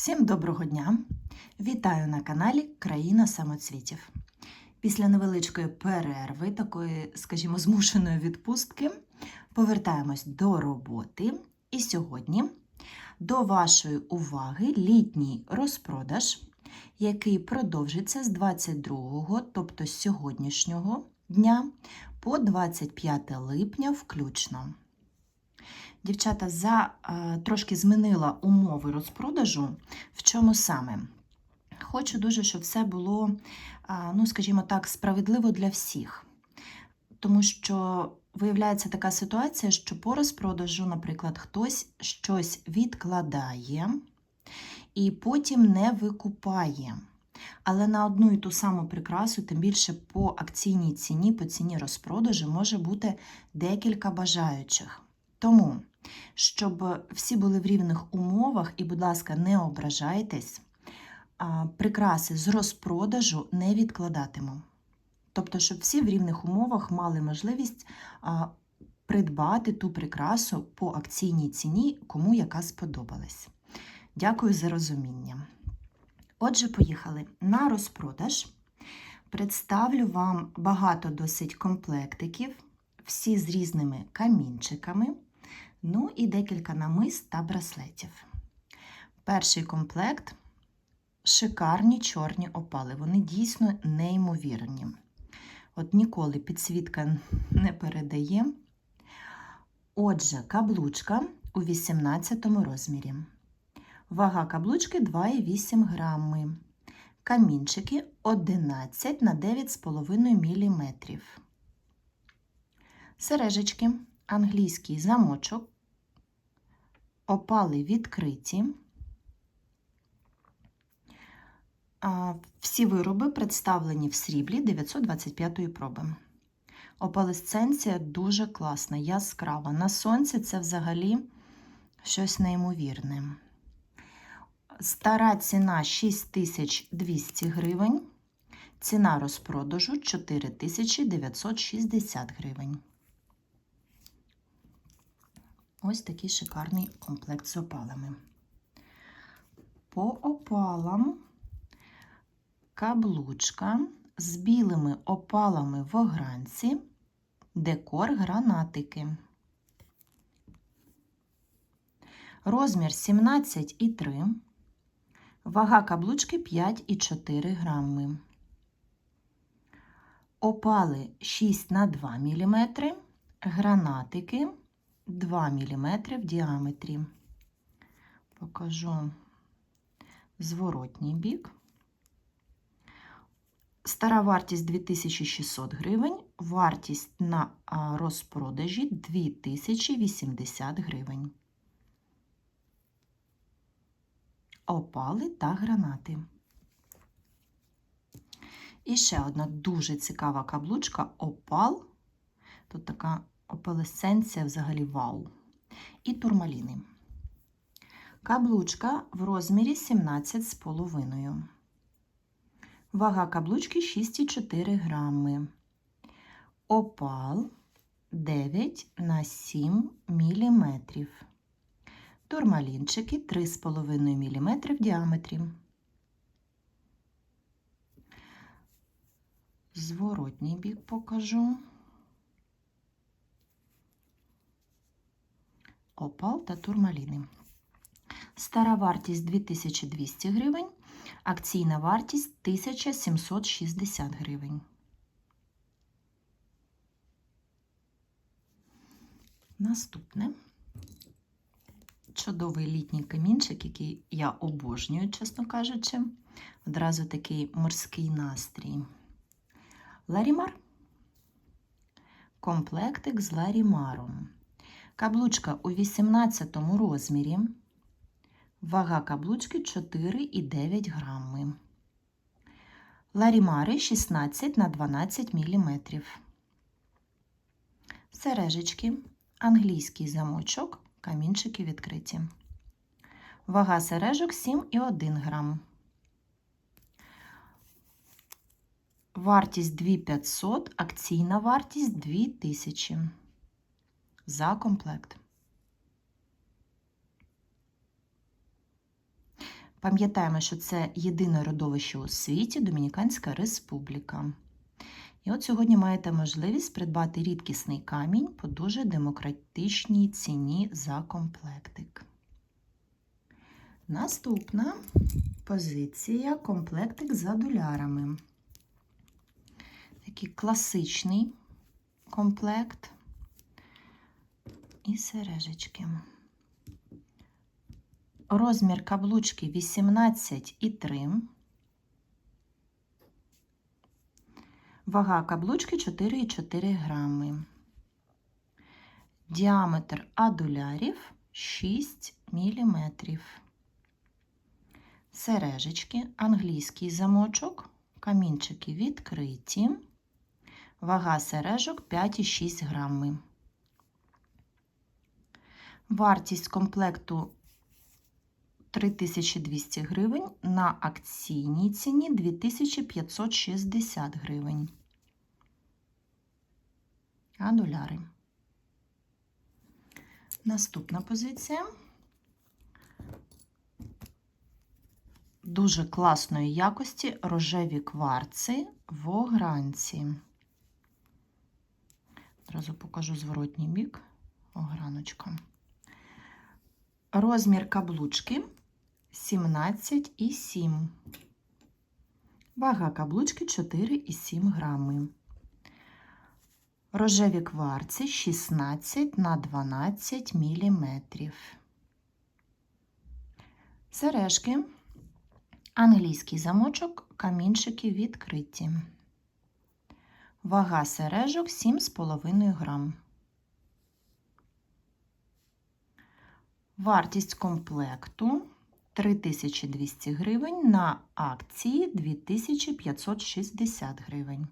Всім доброго дня! Вітаю на каналі Країна самоцвітів. Після невеличкої перерви, такої, скажімо, змушеної відпустки, повертаємось до роботи. І сьогодні до вашої уваги літній розпродаж, який продовжиться з 22, тобто з сьогоднішнього дня, по 25 липня включно. Дівчата, за е, трошки змінила умови розпродажу. В чому саме? Хочу дуже, щоб все було, е, ну, скажімо так, справедливо для всіх. Тому що виявляється така ситуація, що по розпродажу, наприклад, хтось щось відкладає і потім не викупає. Але на одну і ту саму прикрасу, тим більше по акційній ціні, по ціні розпродажу, може бути декілька бажаючих. Тому, щоб всі були в рівних умовах, і, будь ласка, не ображайтесь, прикраси з розпродажу не відкладатиму. Тобто, щоб всі в рівних умовах мали можливість придбати ту прикрасу по акційній ціні, кому яка сподобалась. Дякую за розуміння. Отже, поїхали на розпродаж. Представлю вам багато досить комплектиків, всі з різними камінчиками, ну і декілька намис та браслетів. Перший комплект шикарні чорні опали. Вони дійсно неймовірні. От ніколи підсвітка не передає. Отже, каблучка у 18 розмірі. Вага каблучки 2,8 грами. Камінчики 11 на 9,5 мм. Сережечки, англійський замочок, опали відкриті. Всі вироби представлені в сріблі 925 проби. Опалесценція дуже класна, яскрава. На сонці це взагалі щось неймовірне. Стара ціна 6200 гривень, ціна розпродажу 4960 гривень. Ось такий шикарний комплект з опалами. По опалам каблучка з білими опалами в огранці, декор гранатики. Розмір 17,3 Вага каблучки 5,4 грами. Опали 6 на 2 мм, гранатики 2 мм в діаметрі. Покажу зворотній бік. Стара вартість 2600 гривень, вартість на розпродажі 2080 гривень. опали та гранати. І ще одна дуже цікава каблучка опал. Тут така опалесценція взагалі вау. І турмаліни. Каблучка в розмірі 17,5. Вага каблучки 6,4 грами. Опал 9 на 7 міліметрів турмалінчики 3,5 мм в діаметрі. Зворотній бік покажу. Опал та турмаліни. Стара вартість 2200 гривень, акційна вартість 1760 гривень. Наступне чудовий літній камінчик, який я обожнюю, чесно кажучи. Одразу такий морський настрій. Ларімар. Комплектик з ларімаром. Каблучка у 18 розмірі. Вага каблучки 4,9 грами. Ларімари 16 на 12 мм. Сережечки, англійський замочок камінчики відкриті. Вага сережок 7,1 грам. Вартість 2500, акційна вартість 2000 за комплект. Пам'ятаємо, що це єдине родовище у світі Домініканська Республіка. І от сьогодні маєте можливість придбати рідкісний камінь по дуже демократичній ціні за комплектик. Наступна позиція комплектик за долярами. Такий класичний комплект і сережечки. Розмір каблучки 18,3. Вага каблучки 4,4 грами. Діаметр адулярів 6 мм. Сережечки, англійський замочок, камінчики відкриті. Вага сережок 5,6 грами. Вартість комплекту 3200 гривень, на акційній ціні 2560 гривень. А доляри. Наступна позиція. Дуже класної якості рожеві кварци в огранці. Одразу покажу зворотній бік ограночка. Розмір каблучки 17,7. Вага каблучки 4,7 грами. Рожеві кварці 16 на 12 мм. Сережки, англійський замочок, камінчики відкриті. Вага сережок 7,5 грам. Вартість комплекту 3200 гривень, на акції 2560 гривень.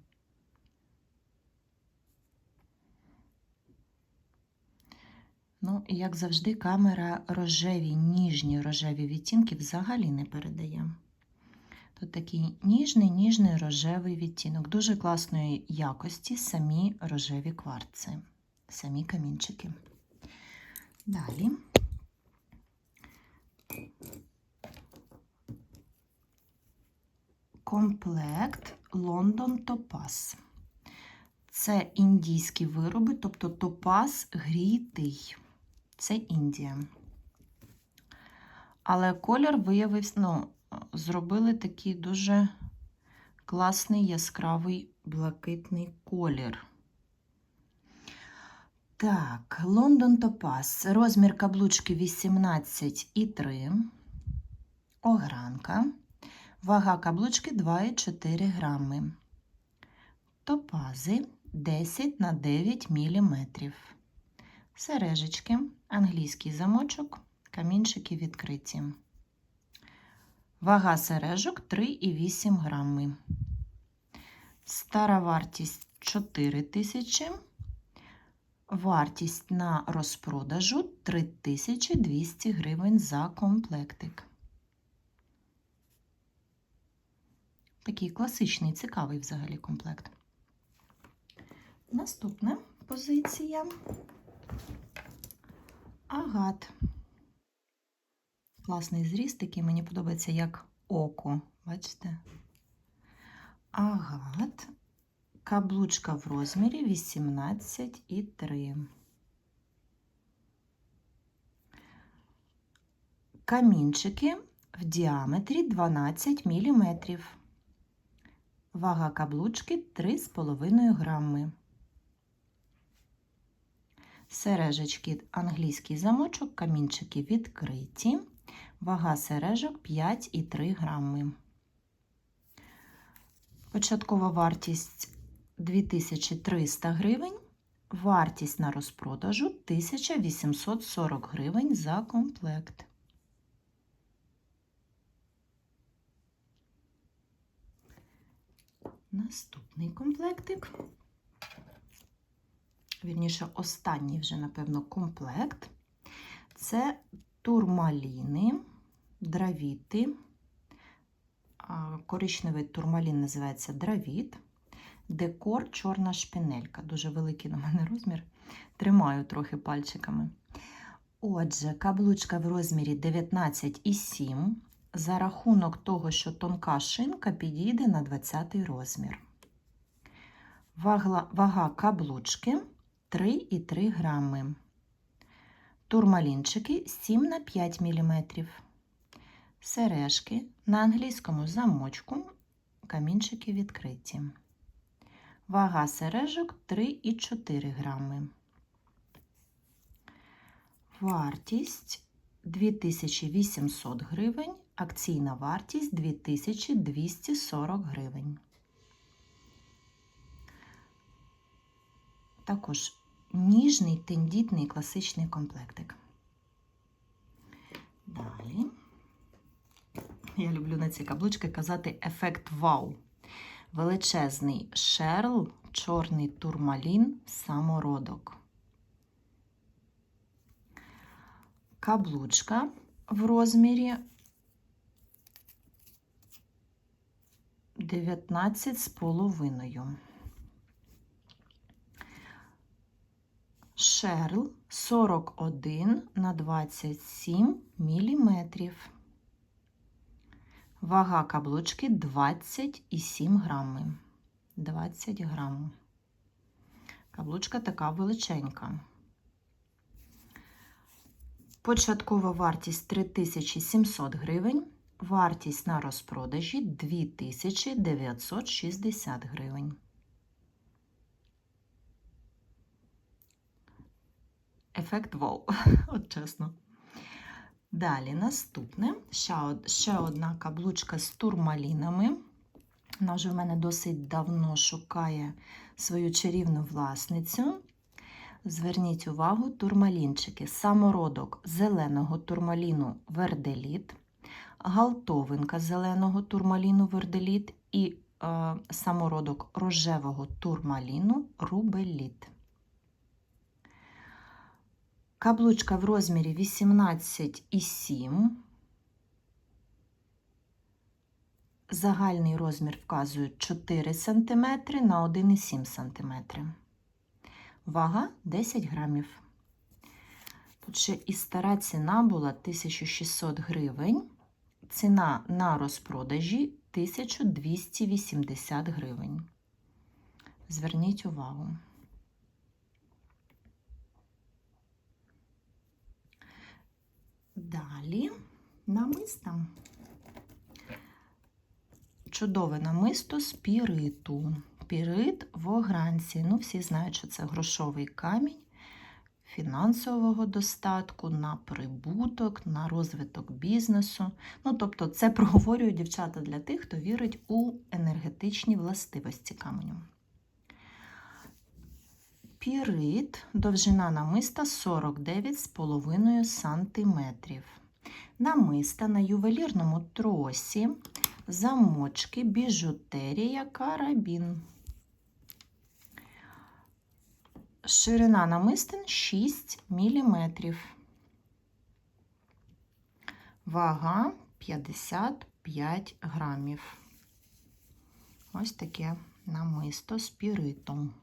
Ну, і як завжди, камера рожеві, ніжні рожеві відтінки взагалі не передає. Тут такий ніжний, ніжний рожевий відтінок. Дуже класної якості самі рожеві кварци, самі камінчики. Далі. Комплект Лондон Топаз. Це індійські вироби, тобто топаз грітий. Це Індія. Але колір виявився, ну, зробили такий дуже класний яскравий блакитний колір. Так, Лондон Топаз. Розмір каблучки 18,3. Огранка. Вага каблучки 2,4 грами. Топази 10 на 9 мм. Сережечки, англійський замочок, камінчики відкриті. Вага сережок 3,8 грами. Стара вартість 4 тисячі. Вартість на розпродажу 3200 гривень за комплектик. Такий класичний, цікавий взагалі комплект. Наступна позиція агат. Класний зріст, який мені подобається як око. Бачите? Агат. Каблучка в розмірі 18,3. Камінчики в діаметрі 12 мм. Вага каблучки 3,5 грами. Сережечки англійський замочок, камінчики відкриті. Вага сережок 5,3 грами. Початкова вартість 2300 гривень. Вартість на розпродажу 1840 гривень за комплект. Наступний комплектик. Вірніше, останній вже, напевно, комплект. Це турмаліни, дравіти. Коричневий турмалін називається дравіт. Декор чорна шпинелька. Дуже великий на мене розмір. Тримаю трохи пальчиками. Отже, каблучка в розмірі 19,7. за рахунок того, що тонка шинка підійде на 20 розмір. Вага, вага каблучки 3,3 грами. Турмалінчики 7 на 5 мм. Сережки на англійському замочку, камінчики відкриті. Вага сережок 3,4 грами. Вартість 2800 гривень, акційна вартість 2240 гривень. Також ніжний тендітний класичний комплектик. Далі. Я люблю на ці каблучки казати ефект вау. Величезний шерл, чорний турмалін, самородок. Каблучка в розмірі 19 з половиною. Шерл 41 на 27 міліметрів. Вага каблучки 27 грами. 20 грам. Каблучка така величенька. Початкова вартість 3700 гривень. Вартість на розпродажі 2960 гривень. Ефект вау, от чесно. Далі наступне ще, одна каблучка з турмалінами. Вона вже в мене досить давно шукає свою чарівну власницю. Зверніть увагу, турмалінчики, самородок зеленого турмаліну верделіт, галтовинка зеленого турмаліну верделіт і е, самородок рожевого турмаліну рубеліт. Каблучка в розмірі 18,7. Загальний розмір вказує 4 см на 1,7 см. Вага 10 грамів. Тут ще і стара ціна була 1600 гривень. Ціна на розпродажі 1280 гривень. Зверніть увагу. Далі намиста. Чудове намисто з піриту. Пірит в огранці. Ну, всі знають, що це грошовий камінь фінансового достатку, на прибуток, на розвиток бізнесу. Ну, тобто, це проговорюю дівчата для тих, хто вірить у енергетичні властивості каменю. Пірит, довжина намиста 49,5 см. Намиста на ювелірному тросі, замочки, біжутерія, карабін. Ширина намистин 6 мм. Вага 55 грамів. Ось таке намисто з піритом.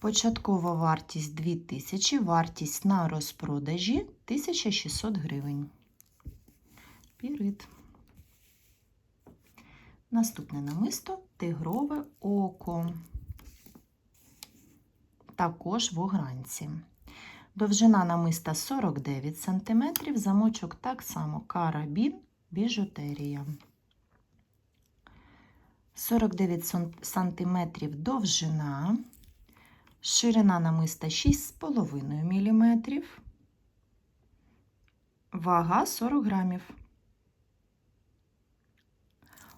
Початкова вартість 2000, вартість на розпродажі 1600 гривень. Пірит. Наступне намисто тигрове око. Також в огранці. Довжина намиста 49 см, замочок так само карабін, біжутерія. 49 см довжина. Ширина намиста 6,5 мм. Вага 40 грамів.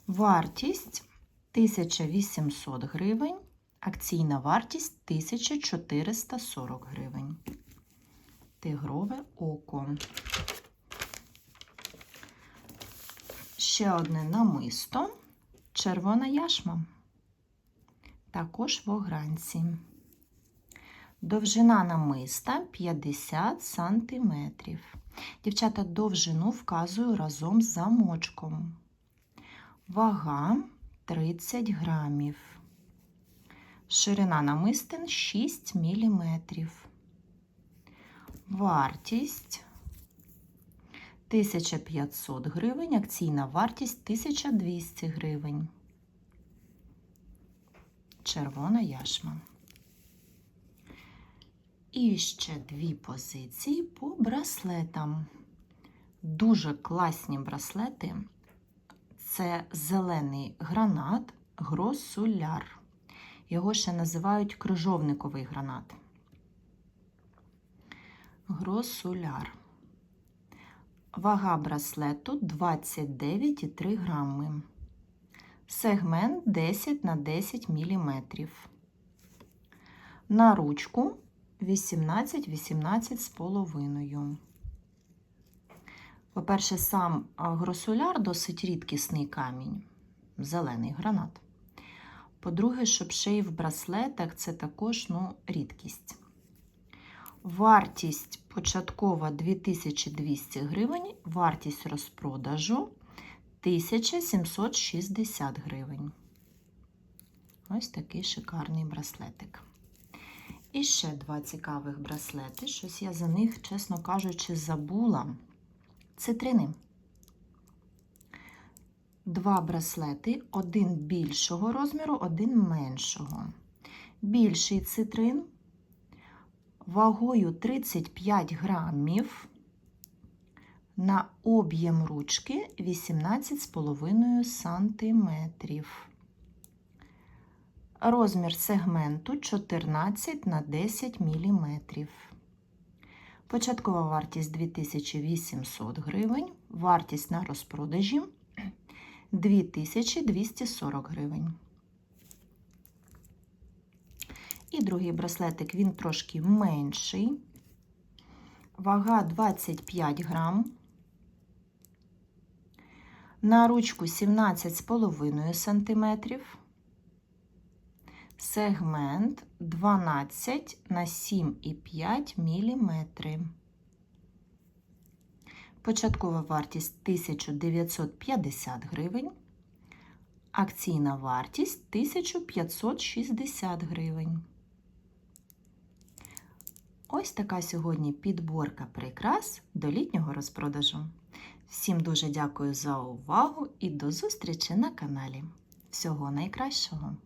Вартість 1800 гривень. Акційна вартість 1440 гривень. Тигрове око. Ще одне намисто. Червона яшма. Також в огранці. Довжина намиста 50 см. Дівчата, довжину вказую разом з замочком. Вага 30 грамів. Ширина намистин 6 мм. Вартість 1500 гривень, акційна вартість 1200 гривень. Червона яшма. І ще дві позиції по браслетам. Дуже класні браслети. Це зелений гранат гросуляр. Його ще називають крижовниковий гранат. Гросуляр. Вага браслету 29,3 грами. Сегмент 10 на 10 мм. На ручку 18-18 з половиною. По-перше, сам гросуляр досить рідкісний камінь, зелений гранат. По-друге, щоб ще в браслетах це також ну, рідкість. Вартість початкова 2200 гривень, вартість розпродажу 1760 гривень. Ось такий шикарний браслетик. І ще два цікавих браслети. Щось я за них, чесно кажучи, забула. Цитрини. Два браслети, один більшого розміру, один меншого. Більший цитрин вагою 35 грамів на об'єм ручки 18,5 сантиметрів. Розмір сегменту 14 на 10 мм. Початкова вартість 2800 гривень, вартість на розпродажі 2240 гривень. І другий браслетик, він трошки менший. Вага 25 грам. На ручку 17,5 см. Сегмент 12 на 7,5 мм. Початкова вартість 1950 гривень. Акційна вартість 1560 гривень. Ось така сьогодні підборка прикрас до літнього розпродажу. Всім дуже дякую за увагу і до зустрічі на каналі. Всього найкращого!